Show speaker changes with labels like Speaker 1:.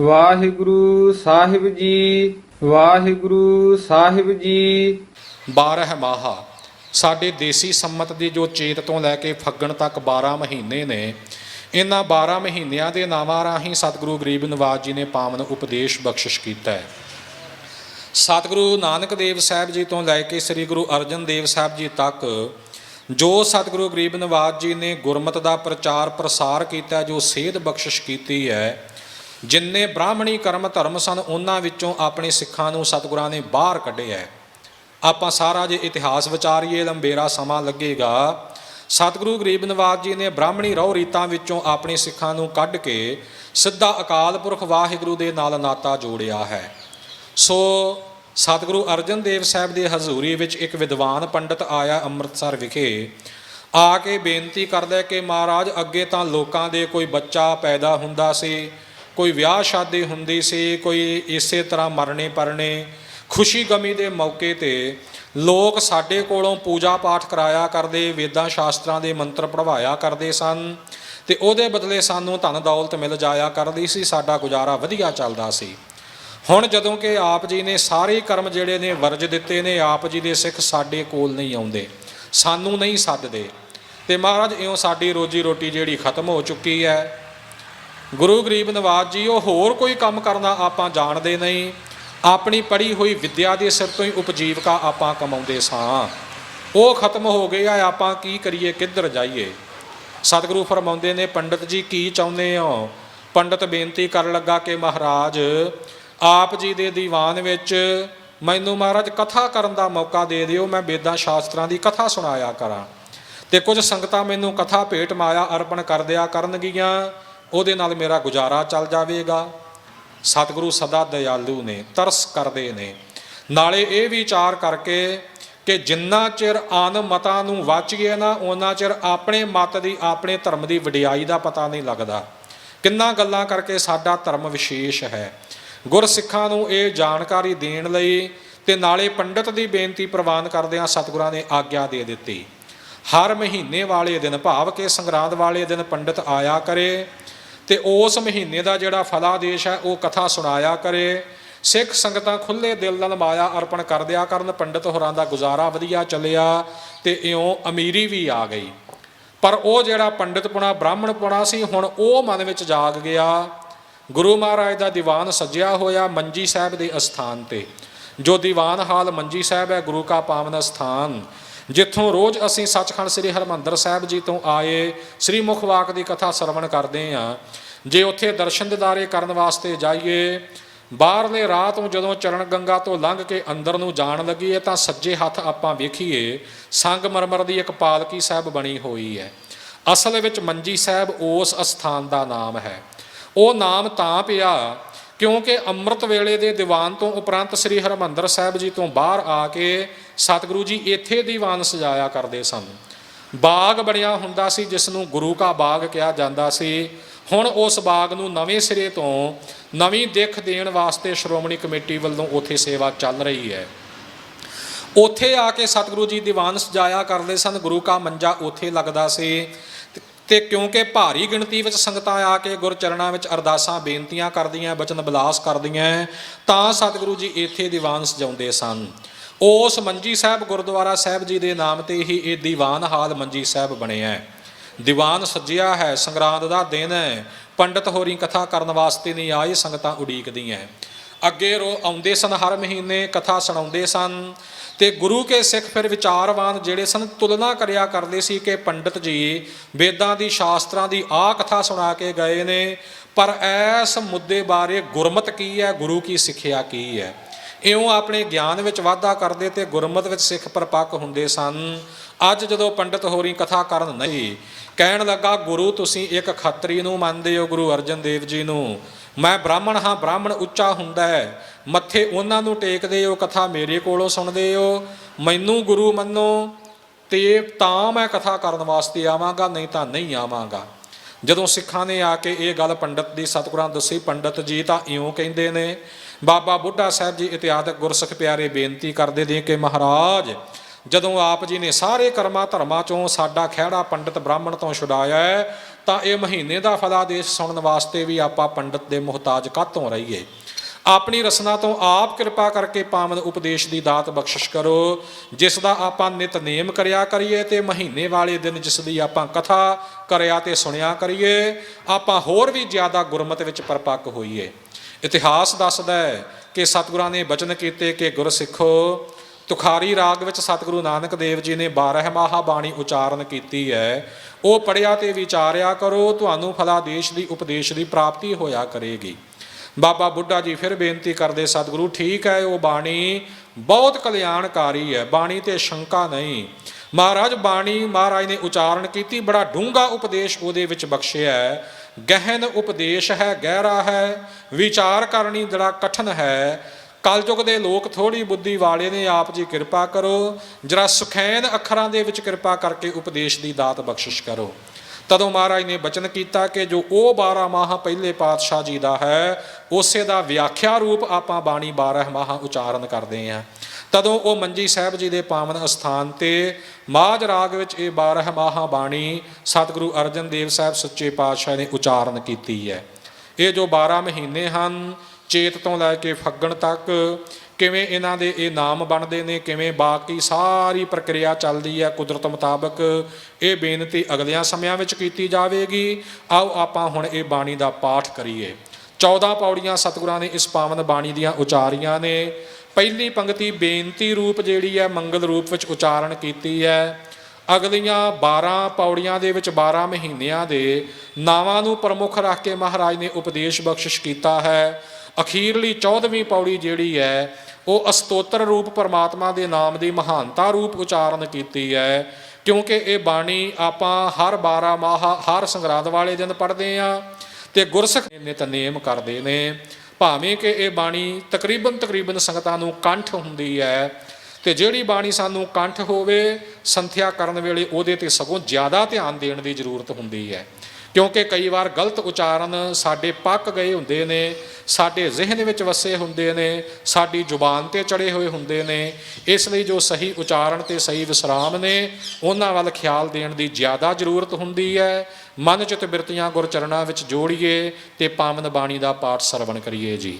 Speaker 1: ਵਾਹਿਗੁਰੂ ਸਾਹਿਬ ਜੀ, ਵਾਹਿਗੁਰੂ ਸਾਹਿਬ ਜੀ।
Speaker 2: 12 ਮਾਹਾ, ਸਾਡੇ ਦੇਸੀ ਸੰਮਤ ਦੀ ਜੋ ਚੇਤ ਤੋਂ ਲੈ ਕੇ ਫੱਗਣ ਤੱਕ 12 ਮਹੀਨੇ ਨੇ, ਇਹਨਾਂ 12 ਮਹੀਨਿਆਂ ਦੇ ਨਾਵਾਂ ਰਾਹੀਂ ਸਤਿਗੁਰੂ ਗਰੀਬ ਨਿਵਾਜ ਜੀ ਨੇ ਪਾਵਨ ਉਪਦੇਸ਼ ਬਖਸ਼ਿਸ਼ ਕੀਤਾ ਹੈ। ਸਤਿਗੁਰੂ ਨਾਨਕ ਦੇਵ ਸਾਹਿਬ ਜੀ ਤੋਂ ਲੈ ਕੇ ਸ੍ਰੀ ਗੁਰੂ ਅਰਜਨ ਦੇਵ ਸਾਹਿਬ ਜੀ ਤੱਕ, ਜੋ ਸਤਿਗੁਰੂ ਗਰੀਬ ਨਿਵਾਜ ਜੀ ਨੇ ਗੁਰਮਤ ਦਾ ਪ੍ਰਚਾਰ ਪ੍ਰਸਾਰ ਕੀਤਾ, ਜੋ ਸੇਧ ਬਖਸ਼ਿਸ਼ ਕੀਤੀ ਹੈ ਜਿੰਨੇ ਬ੍ਰਾਹਮਣੀ ਕਰਮ ਧਰਮ ਸਨ, ਉਹਨਾਂ ਵਿੱਚੋਂ ਆਪਣੇ ਸਿੱਖਾਂ ਨੂੰ ਸਤਿਗੁਰਾਂ ਨੇ ਬਾਹਰ ਕੱਢਿਆ ਹੈ ਆਪਾਂ ਸਾਰਾ ਜੇ ਇਤਿਹਾਸ ਵਿਚਾਰੀਏ, ਲੰਬੇਰਾ ਸਮਾਂ ਲੱਗੇਗਾ। ਸਤਿਗੁਰੂ ਗਰੀਬ ਨਿਵਾਜ ਜੀ ਨੇ ਬ੍ਰਾਹਮਣੀ ਰਹੁ ਰੀਤਾਂ ਵਿੱਚੋਂ ਆਪਣੇ ਸਿੱਖਾਂ ਨੂੰ ਕੱਢ ਕੇ ਸਿੱਧਾ ਅਕਾਲ ਪੁਰਖ ਵਾਹਿਗੁਰੂ ਦੇ ਨਾਲ ਨਾਤਾ ਜੋੜਿਆ ਹੈ। ਸੋ ਸਤਿਗੁਰੂ ਅਰਜਨ ਦੇਵ ਸਾਹਿਬ ਦੇ ਹਜ਼ੂਰੀ ਵਿੱਚ ਇੱਕ ਵਿਦਵਾਨ ਪੰਡਤ ਆਇਆ ਅੰਮ੍ਰਿਤਸਰ ਵਿਖੇ। ਆ ਕੇ ਬੇਨਤੀ ਕਰਦਾ ਕਿ ਮਹਾਰਾਜ, ਅੱਗੇ ਤਾਂ ਲੋਕਾਂ ਦੇ ਕੋਈ ਬੱਚਾ ਪੈਦਾ ਹੁੰਦਾ ਸੀ। ਕੋਈ ਵਿਆਹ ਸ਼ਾਦੀ ਹੁੰਦੀ ਸੀ, ਕੋਈ ਇਸੇ ਤਰ੍ਹਾਂ ਮਰਨੇ ਪਰਨੇ, ਖੁਸ਼ੀ ਗਮੀ ਦੇ ਮੌਕੇ ਤੇ ਲੋਕ ਸਾਡੇ ਕੋਲੋਂ ਪੂਜਾ ਪਾਠ ਕਰਾਇਆ ਕਰਦੇ, ਵੇਦਾਂ ਸ਼ਾਸਤਰਾਂ ਦੇ ਮੰਤਰ ਪੜਵਾਇਆ ਕਰਦੇ ਸਨ ਤੇ ਉਹਦੇ ਬਦਲੇ ਸਾਨੂੰ ਧਨ ਦੌਲਤ ਮਿਲ ਜਾਇਆ ਕਰਦੀ ਸੀ, ਸਾਡਾ ਗੁਜ਼ਾਰਾ ਵਧੀਆ ਚੱਲਦਾ ਸੀ। ਹੁਣ ਜਦੋਂ ਕਿ ਆਪ ਜੀ ਨੇ ਸਾਰੇ ਕਰਮ ਜਿਹੜੇ ਨੇ ਵਰਜ ਦਿੱਤੇ ਨੇ, ਆਪ ਜੀ ਦੇ ਸਿੱਖ ਸਾਡੇ ਕੋਲ ਨਹੀਂ ਆਉਂਦੇ, ਸਾਨੂੰ ਨਹੀਂ ਸੱਦਦੇ। ਤੇ ਮਹਾਰਾਜ ਇਉਂ ਸਾਡੀ ਰੋਜੀ ਰੋਟੀ ਜਿਹੜੀ ਖਤਮ ਹੋ ਚੁੱਕੀ ਹੈ ਗੁਰੂ ਗਰੀਬ ਨਿਵਾਜ ਜੀ, ਉਹ ਹੋਰ ਕੋਈ ਕੰਮ ਕਰਨਾ ਆਪਾਂ ਜਾਣਦੇ ਨਹੀਂ। ਆਪਣੀ ਪੜ੍ਹੀ ਹੋਈ ਵਿੱਦਿਆ ਦੇ ਸਿਰ ਤੋਂ ਹੀ ਉਪਜੀਵਕਾ ਆਪਾਂ ਕਮਾਉਂਦੇ ਸਾਂ। ਉਹ ਖਤਮ ਹੋ ਗਏ ਆ, ਆਪਾਂ ਕੀ ਕਰੀਏ, ਕਿੱਧਰ ਜਾਈਏ? ਸਤਿਗੁਰੂ ਫਰਮਾਉਂਦੇ ਨੇ, ਪੰਡਤ ਜੀ ਕੀ ਚਾਹੁੰਦੇ ਹੋ? ਪੰਡਤ ਬੇਨਤੀ ਕਰਨ ਲੱਗਾ ਕਿ ਮਹਾਰਾਜ, ਆਪ ਜੀ ਦੇ ਦੀਵਾਨ ਵਿੱਚ ਮੈਨੂੰ ਮਹਾਰਾਜ ਕਥਾ ਕਰਨ ਦਾ ਮੌਕਾ ਦੇ ਦਿਓ, ਮੈਂ ਵੇਦਾਂ ਸ਼ਾਸਤਰਾਂ ਦੀ ਕਥਾ ਸੁਣਾਇਆ ਕਰਾਂ। ਤੇ ਕੁਝ ਸੰਗਤਾਂ ਮੈਨੂੰ ਕਥਾ ਭੇਟ ਮਾਇਆ ਅਰਪਣ ਕਰ ਦਿਆ ਕਰਨਗੀਆਂ। ਉਹਦੇ ਨਾਲ ਮੇਰਾ ਗੁਜ਼ਾਰਾ ਚੱਲ ਜਾਵੇਗਾ। ਸਤਿਗੁਰੂ ਸਦਾ ਦਇਆਲੂ ਨੇ, ਤਰਸ ਕਰਦੇ ਨੇ। ਨਾਲੇ ਇਹ ਵਿਚਾਰ ਕਰਕੇ ਕਿ ਜਿੰਨਾ ਚਿਰ ਆਨ ਮਤਾਂ ਨੂੰ ਵਾਚੀਏ ਨਾ ਉਹਨਾਂ ਚਿਰ ਆਪਣੇ ਮਤ ਦੀ, ਆਪਣੇ ਧਰਮ ਦੀ ਵਡਿਆਈ ਦਾ ਪਤਾ ਨਹੀਂ ਲੱਗਦਾ। ਕਿੰਨਾ ਗੱਲਾਂ ਕਰਕੇ ਸਾਡਾ ਧਰਮ ਵਿਸ਼ੇਸ਼ ਹੈ। ਗੁਰਸਿੱਖਾਂ ਨੂੰ ਇਹ ਜਾਣਕਾਰੀ ਦੇਣ ਲਈ ਤੇ ਨਾਲੇ ਪੰਡਤ ਦੀ ਬੇਨਤੀ ਪ੍ਰਵਾਨ ਕਰਦਿਆਂ ਸਤਿਗੁਰਾਂ ਨੇ ਆਗਿਆ ਦੇ ਦਿੱਤੀ। ਹਰ ਮਹੀਨੇ ਵਾਲੇ ਦਿਨ ਭਾਵ ਕੇ ਸੰਗਰਾਂਦ ਵਾਲੇ ਦਿਨ ਪੰਡਤ ਆਇਆ ਕਰੇ। ਤੇ ਉਸ ਮਹੀਨੇ ਦਾ ਜਿਹੜਾ ਫਲਾਦੇਸ਼ ਹੈ, ਉਹ ਕਥਾ ਸੁਣਾਇਆ ਕਰੇ। ਸਿੱਖ ਸੰਗਤਾਂ ਖੁੱਲੇ ਦਿਲ ਨਾਲ ਮਾਇਆ ਅਰਪਣ ਕਰਦਿਆ ਕਰਨ ਪੰਡਤ ਹੋਰਾਂ ਦਾ ਗੁਜ਼ਾਰਾ ਵਧੀਆ ਚੱਲਿਆ ਤੇ ਇਉਂ ਅਮੀਰੀ ਵੀ ਆ ਗਈ। ਪਰ ਉਹ ਜਿਹੜਾ ਪੰਡਿਤਪੁਣਾ ਬ੍ਰਾਹਮਣਪੁਣਾ ਸੀ, ਹੁਣ ਉਹ ਮਨ ਵਿੱਚ ਜਾਗ ਗਿਆ। ਗੁਰੂ ਮਹਾਰਾਜ ਦਾ ਦੀਵਾਨ ਸਜਿਆ ਹੋਇਆ ਮੰਜੀ ਸਾਹਿਬ ਦੇ ਅਸਥਾਨ ਤੇ। ਜੋ ਦੀਵਾਨ ਹਾਲ ਮੰਜੀ ਸਾਹਿਬ ਹੈ, ਗੁਰੂ ਕਾ ਪਾਵਨ ਸਥਾਨ ਜਿੱਥੋਂ ਰੋਜ਼ ਅਸੀਂ ਸੱਚਖੰਡ ਸ੍ਰੀ ਹਰਮੰਦਰ ਸਾਹਿਬ ਜੀ ਤੋਂ ਆਏ ਸ੍ਰੀ ਮੁਖਵਾਕ ਦੀ ਕਥਾ ਸਰਵਣ ਕਰਦੇ ਹਾਂ। ਜੇ ਉੱਥੇ ਦਰਸ਼ਨ ਦਿਦਾਰੇ ਕਰਨ ਵਾਸਤੇ ਜਾਈਏ, ਬਾਹਰਲੇ ਰਾਹ ਤੋਂ ਜਦੋਂ ਚਰਨ ਗੰਗਾ ਤੋਂ ਲੰਘ ਕੇ ਅੰਦਰ ਨੂੰ ਜਾਣ ਲੱਗੀਏ, ਤਾਂ ਸੱਜੇ ਹੱਥ ਆਪਾਂ ਵੇਖੀਏ ਸੰਗਮਰਮਰ ਦੀ ਇੱਕ ਪਾਲਕੀ ਸਾਹਿਬ ਬਣੀ ਹੋਈ ਹੈ। ਅਸਲ ਵਿੱਚ ਮੰਜੀ ਸਾਹਿਬ ਉਸ ਅਸਥਾਨ ਦਾ ਨਾਮ ਹੈ। ਉਹ ਨਾਮ ਤਾਂ ਪਿਆ ਕਿਉਂਕਿ ਅੰਮ੍ਰਿਤ ਵੇਲੇ ਦੇ ਦੀਵਾਨ ਤੋਂ ਉਪਰੰਤ ਸ੍ਰੀ ਹਰਮੰਦਰ ਸਾਹਿਬ ਜੀ ਤੋਂ ਬਾਹਰ ਆ ਕੇ ਸਤਿਗੁਰੂ ਜੀ ਇੱਥੇ ਦੀਵਾਨ ਸਜਾਇਆ ਕਰਦੇ ਸਨ। ਬਾਗ ਬਣਿਆ ਹੁੰਦਾ ਸੀ ਜਿਸ ਨੂੰ ਗੁਰੂ ਕਾ ਬਾਗ ਕਿਹਾ ਜਾਂਦਾ ਸੀ। ਹੁਣ ਉਸ ਬਾਗ ਨੂੰ ਨਵੇਂ ਸਿਰੇ ਤੋਂ ਨਵੀਂ ਦਿੱਖ ਦੇਣ ਵਾਸਤੇ ਸ਼੍ਰੋਮਣੀ ਕਮੇਟੀ ਵੱਲੋਂ ਉੱਥੇ ਸੇਵਾ ਚੱਲ ਰਹੀ ਹੈ। ਉੱਥੇ ਆ ਕੇ ਸਤਿਗੁਰੂ ਜੀ ਦੀਵਾਨ ਸਜਾਇਆ ਕਰਦੇ ਸਨ। ਗੁਰੂ ਕਾ ਮੰਜਾ ਉੱਥੇ ਲੱਗਦਾ ਸੀ। ਤੇ- ਕਿਉਂਕਿ ਭਾਰੀ ਗਿਣਤੀ ਵਿੱਚ ਸੰਗਤਾਂ ਆ ਕੇ ਗੁਰਚਰਨਾਂ ਵਿੱਚ ਅਰਦਾਸਾਂ, ਬੇਨਤੀਆਂ ਕਰਦੀਆਂ, ਬਚਨ ਬਿਲਾਸ ਕਰਦੀਆਂ ਤਾਂ ਸਤਿਗੁਰੂ ਜੀ ਇੱਥੇ ਦੀਵਾਨ ਸਜਾਉਂਦੇ ਸਨ। ਉਸ ਮੰਜੀ ਸਾਹਿਬ ਗੁਰਦੁਆਰਾ ਸਾਹਿਬ ਜੀ ਦੇ ਨਾਮ ਤੇ ਹੀ ਇਹ ਦੀਵਾਨ ਹਾਲ ਮੰਜੀ ਸਾਹਿਬ ਬਣਿਆ ਹੈ ਦੀਵਾਨ ਸੱਜਿਆ ਹੈ, ਸੰਗਰਾਂਦ ਦਾ ਦਿਨ ਹੈ ਪੰਡਤ ਹੋਰੀ ਕਥਾ ਕਰਨ ਵਾਸਤੇ ਨਹੀਂ ਆਏ, ਸੰਗਤਾਂ ਉਡੀਕਦੀਆਂ ਅੱਗੇ ਰੋ ਆਉਂਦੇ ਸਨ, ਹਰ ਮਹੀਨੇ ਕਥਾ ਸੁਣਾਉਂਦੇ ਸਨ। ਤੇ ਗੁਰੂ ਕੇ ਸਿੱਖ ਫਿਰ ਵਿਚਾਰਵਾਨ ਜਿਹੜੇ ਸਨ, ਤੁਲਨਾ ਕਰਿਆ ਕਰਦੇ ਸੀ ਕਿ ਪੰਡਤ ਜੀ ਵੇਦਾਂ ਦੀ, ਸ਼ਾਸਤਰਾਂ ਦੀ ਆ ਕਥਾ ਸੁਣਾ ਕੇ ਗਏ ਨੇ। ਪਰ ਐਸ ਮੁੱਦੇ ਬਾਰੇ ਗੁਰਮਤ ਕੀ ਹੈ, ਗੁਰੂ ਕੀ ਸਿੱਖਿਆ ਕੀ ਹੈ? ਇਉਂ ਆਪਣੇ ਗਿਆਨ ਵਿੱਚ ਵਾਧਾ ਕਰਦੇ ਤੇ ਗੁਰਮਤ ਵਿੱਚ ਸਿੱਖ ਪਰਪੱਕ ਹੁੰਦੇ ਸਨ। ਅੱਜ ਜਦੋਂ ਪੰਡਤ ਹੋਰੀ ਕਥਾ ਕਰਨ ਨਹੀਂ, ਕਹਿਣ ਲੱਗਾ, ਗੁਰੂ, ਤੁਸੀਂ ਇੱਕ ਖੱਤਰੀ ਨੂੰ ਮੰਨਦੇ ਹੋ, ਗੁਰੂ ਅਰਜਨ ਦੇਵ ਜੀ ਨੂੰ। ਮੈਂ ਬ੍ਰਾਹਮਣ ਹਾਂ, ਬ੍ਰਾਹਮਣ ਉੱਚਾ ਹੁੰਦਾ ਹੈ। ਮੱਥੇ ਉਹਨਾਂ ਨੂੰ ਟੇਕਦੇ ਹੋ, ਕਥਾ ਮੇਰੇ ਕੋਲੋਂ ਸੁਣਦੇ ਹੋ। ਮੈਨੂੰ ਗੁਰੂ ਮੰਨੋ, ਤੇ ਤਾਂ ਮੈਂ ਕਥਾ ਕਰਨ ਵਾਸਤੇ ਆਵਾਂਗਾ, ਨਹੀਂ ਤਾਂ ਨਹੀਂ ਆਵਾਂਗਾ। ਜਦੋਂ ਸਿੱਖਾਂ ਨੇ ਆ ਕੇ ਇਹ ਗੱਲ ਪੰਡਤ ਦੀ ਸਤਿਗੁਰਾਂ ਦੱਸੀ, ਪੰਡਤ ਜੀ ਤਾਂ ਇਉਂ ਕਹਿੰਦੇ ਨੇ, ਬਾਬਾ ਬੁੱਢਾ ਸਾਹਿਬ ਜੀ ਇਤਿਹਾਦਕ ਗੁਰਸਿੱਖ ਪਿਆਰੇ ਬੇਨਤੀ ਕਰਦੇ ਨੇ ਕਿ ਮਹਾਰਾਜ, ਜਦੋਂ ਆਪ ਜੀ ਨੇ ਸਾਰੇ ਕਰਮਾਂ ਧਰਮਾਂ ਚੋਂ ਸਾਡਾ ਖਿਹੜਾ ਪੰਡਤ ਬ੍ਰਾਹਮਣ ਤੋਂ ਛੁਡਾਇਆ ਤਾਂ ਇਹ ਮਹੀਨੇ ਦਾ ਫਲਾਦੇਸ਼ ਸੁਣਨ ਵਾਸਤੇ ਵੀ ਆਪਾਂ ਪੰਡਤ ਦੇ ਮੁਹਤਾਜ ਕਾਤੋਂ ਰਹੀਏ? ਆਪਣੀ ਰਸਨਾ ਤੋਂ ਆਪ ਕਿਰਪਾ ਕਰਕੇ ਪਾਵਨ ਉਪਦੇਸ਼ ਦੀ ਦਾਤ ਬਖਸ਼ਿਸ਼ ਕਰੋ, ਜਿਸ ਦਾ ਆਪਾਂ ਨਿਤਨੇਮ ਕਰਿਆ ਕਰੀਏ ਤੇ ਮਹੀਨੇ ਵਾਲੇ ਦਿਨ ਜਿਸ ਦੀ ਆਪਾਂ ਕਥਾ ਕਰਿਆ ਤੇ ਸੁਣਿਆ ਕਰੀਏ, ਆਪਾਂ ਹੋਰ ਵੀ ਜ਼ਿਆਦਾ ਗੁਰਮਤ ਵਿੱਚ ਪਰਪੱਕ ਹੋਈਏ। ਇਤਿਹਾਸ ਦੱਸਦਾ ਹੈ ਕਿ ਸਤਿਗੁਰਾਂ ਨੇ ਬਚਨ ਕੀਤੇ ਕਿ ਗੁਰ ਸਿੱਖੋ। ਤੁਖਾਰੀ ਰਾਗ ਵਿੱਚ ਸਤਿਗੁਰੂ ਨਾਨਕ ਦੇਵ ਜੀ ਨੇ 12 ਮਾਹਾ ਬਾਣੀ ਉਚਾਰਨ ਕੀਤੀ ਹੈ। ਉਹ ਪੜਿਆ ਤੇ ਵਿਚਾਰਿਆ ਕਰੋ, ਤੁਹਾਨੂੰ ਫਲਾਦੇਸ਼ ਦੀ ਉਪਦੇਸ਼ ਦੀ ਪ੍ਰਾਪਤੀ ਹੋਇਆ ਕਰੇਗੀ। ਬਾਬਾ ਬੁੱਢਾ ਜੀ ਫਿਰ ਬੇਨਤੀ ਕਰਦੇ, ਸਤਿਗੁਰੂ ਠੀਕ ਹੈ, ਉਹ ਬਾਣੀ ਬਹੁਤ ਕਲਿਆਣਕਾਰੀ ਹੈ, ਬਾਣੀ ਤੇ ਸ਼ੰਕਾ ਨਹੀਂ। ਮਹਾਰਾਜ ਬਾਣੀ ਮਹਾਰਾਜ ਨੇ ਉਚਾਰਨ ਕੀਤੀ, ਬੜਾ ਡੂੰਘਾ ਉਪਦੇਸ਼ ਉਹਦੇ ਵਿੱਚ ਬਖਸ਼ਿਆ ਹੈ। ਗਹਿਨ ਉਪਦੇਸ਼ ਹੈ, ਗਹਿਰਾ ਹੈ, ਵਿਚਾਰ ਕਰਨੀ ਜਿਹੜਾ ਕਠਨ ਹੈ। ਕਲਯੁਗ ਦੇ ਲੋਕ ਥੋੜੀ ਬੁੱਧੀ ਵਾਲੇ ਨੇ, ਆਪ ਜੀ ਕਿਰਪਾ ਕਰੋ। ਜਰਾ ਸੁਖੈਨ ਅੱਖਰਾਂ ਦੇ ਵਿੱਚ ਕਿਰਪਾ ਕਰਕੇ ਉਪਦੇਸ਼ ਦੀ ਦਾਤ ਬਖਸ਼ਿਸ਼ ਕਰੋ। ਤਦੋਂ ਮਹਾਰਾਜ ਨੇ ਬਚਨ ਕੀਤਾ ਕਿ ਜੋ ਉਹ 12 ਮਾਹ ਪਹਿਲੇ ਪਾਤਸ਼ਾਹ ਜੀ ਦਾ ਹੈ, ਉਸੇ ਦਾ ਵਿਆਖਿਆ ਰੂਪ ਆਪਾਂ ਬਾਣੀ 12 ਮਾਹ ਉਚਾਰਨ ਕਰਦੇ ਹਾਂ। ਤਦੋਂ ਉਹ ਮੰਜੀ ਸਾਹਿਬ ਜੀ ਦੇ ਪਾਵਨ ਅਸਥਾਨ ਤੇ ਮਾਝ ਰਾਗ ਵਿੱਚ ਇਹ 12 ਮਾਹ ਬਾਣੀ ਸਤਿਗੁਰੂ ਅਰਜਨ ਦੇਵ ਸਾਹਿਬ ਸੱਚੇ ਪਾਤਸ਼ਾਹ ਨੇ ਉਚਾਰਨ ਕੀਤੀ ਹੈ। ਇਹ ਜੋ 12 ਮਹੀਨੇ ਹਨ, ਚੇਤ ਤੋਂ ਲੈ ਕੇ ਫੱਗਣ ਤੱਕ ਕਿਵੇਂ ਇਹਨਾਂ ਦੇ ਇਹ ਨਾਮ ਬਣਦੇ ਨੇ, ਕਿਵੇਂ ਬਾਕੀ ਸਾਰੀ ਪ੍ਰਕਿਰਿਆ ਚੱਲਦੀ ਹੈ ਕੁਦਰਤ ਮੁਤਾਬਕ, ਇਹ ਬੇਨਤੀ ਅਗਲਿਆਂ ਸਮਿਆਂ ਵਿੱਚ ਕੀਤੀ ਜਾਵੇਗੀ। ਆਓ ਆਪਾਂ ਹੁਣ ਇਹ ਬਾਣੀ ਦਾ ਪਾਠ ਕਰੀਏ। 14 ਪੌੜੀਆਂ ਸਤਿਗੁਰਾਂ ਨੇ ਇਸ ਪਾਵਨ ਬਾਣੀ ਦੀਆਂ ਉਚਾਰੀਆਂ ਨੇ। ਪਹਿਲੀ ਪੰਕਤੀ ਬੇਨਤੀ ਰੂਪ ਜਿਹੜੀ ਹੈ, ਮੰਗਲ ਰੂਪ ਵਿੱਚ ਉਚਾਰਨ ਕੀਤੀ ਹੈ। ਅਗਲੀਆਂ 12 ਪੌੜੀਆਂ ਦੇ ਵਿੱਚ 12 ਮਹੀਨਿਆਂ ਦੇ ਨਾਵਾਂ ਨੂੰ ਪ੍ਰਮੁੱਖ ਰੱਖ ਕੇ ਮਹਾਰਾਜ ਨੇ ਉਪਦੇਸ਼ ਬਖਸ਼ਿਸ਼ ਕੀਤਾ ਹੈ। ਅਖੀਰਲੀ 14ਵੀਂ ਪੌੜੀ ਜਿਹੜੀ ਹੈ, ਉਹ ਅਸਤੋਤਰ ਰੂਪ ਪਰਮਾਤਮਾ ਦੇ ਨਾਮ ਦੀ ਮਹਾਨਤਾ ਰੂਪ ਉਚਾਰਨ ਕੀਤੀ ਹੈ। ਕਿਉਂਕਿ ਇਹ ਬਾਣੀ ਆਪਾਂ ਹਰ 12 ਮਾਹ, ਹਰ ਸੰਗਰਾਂਦ ਵਾਲੇ ਦਿਨ ਪੜ੍ਹਦੇ ਆ ਤੇ ਗੁਰਸਿੱਖ ਨਿਤਨੇਮ ਕਰਦੇ ਨੇ। ਭਾਵੇਂ ਕਿ ਇਹ ਬਾਣੀ ਤਕਰੀਬਨ ਤਕਰੀਬਨ ਸੰਗਤਾਂ ਨੂੰ ਕੰਠ ਹੁੰਦੀ ਹੈ ਤੇ ਜਿਹੜੀ ਬਾਣੀ ਸਾਨੂੰ ਕੰਠ ਹੋਵੇ, ਸੰਥਿਆ ਕਰਨ ਵੇਲੇ ਉਹਦੇ ਤੇ ਸਗੋਂ ਜ਼ਿਆਦਾ ਧਿਆਨ ਦੇਣ ਦੀ ਜ਼ਰੂਰਤ ਹੁੰਦੀ ਹੈ। ਕਿਉਂਕਿ ਕਈ ਵਾਰ ਗਲਤ ਉਚਾਰਨ ਸਾਡੇ ਪੱਕ ਗਏ ਹੁੰਦੇ ਨੇ, ਸਾਡੇ ਜ਼ਿਹਨ ਵਿੱਚ ਵਸੇ ਹੁੰਦੇ ਨੇ, ਸਾਡੀ ਜ਼ੁਬਾਨ ਤੇ ਚੜੇ ਹੋਏ ਹੁੰਦੇ ਨੇ। ਇਸ ਲਈ ਜੋ ਸਹੀ ਉਚਾਰਨ ਤੇ ਸਹੀ ਵਿਸਰਾਮ ਨੇ, ਉਹਨਾਂ ਵੱਲ ਖਿਆਲ ਦੇਣ ਦੀ ਜ਼ਿਆਦਾ ਜ਼ਰੂਰਤ ਹੁੰਦੀ ਹੈ। ਮਨ ਚਿਤ ਬਿਰਤੀਆਂ ਗੁਰ ਚਰਨਾਂ ਵਿੱਚ ਜੋੜੀਏ ਤੇ ਪਾਵਨ ਬਾਣੀ ਦਾ ਪਾਠ ਸਰਵਣ ਕਰੀਏ ਜੀ।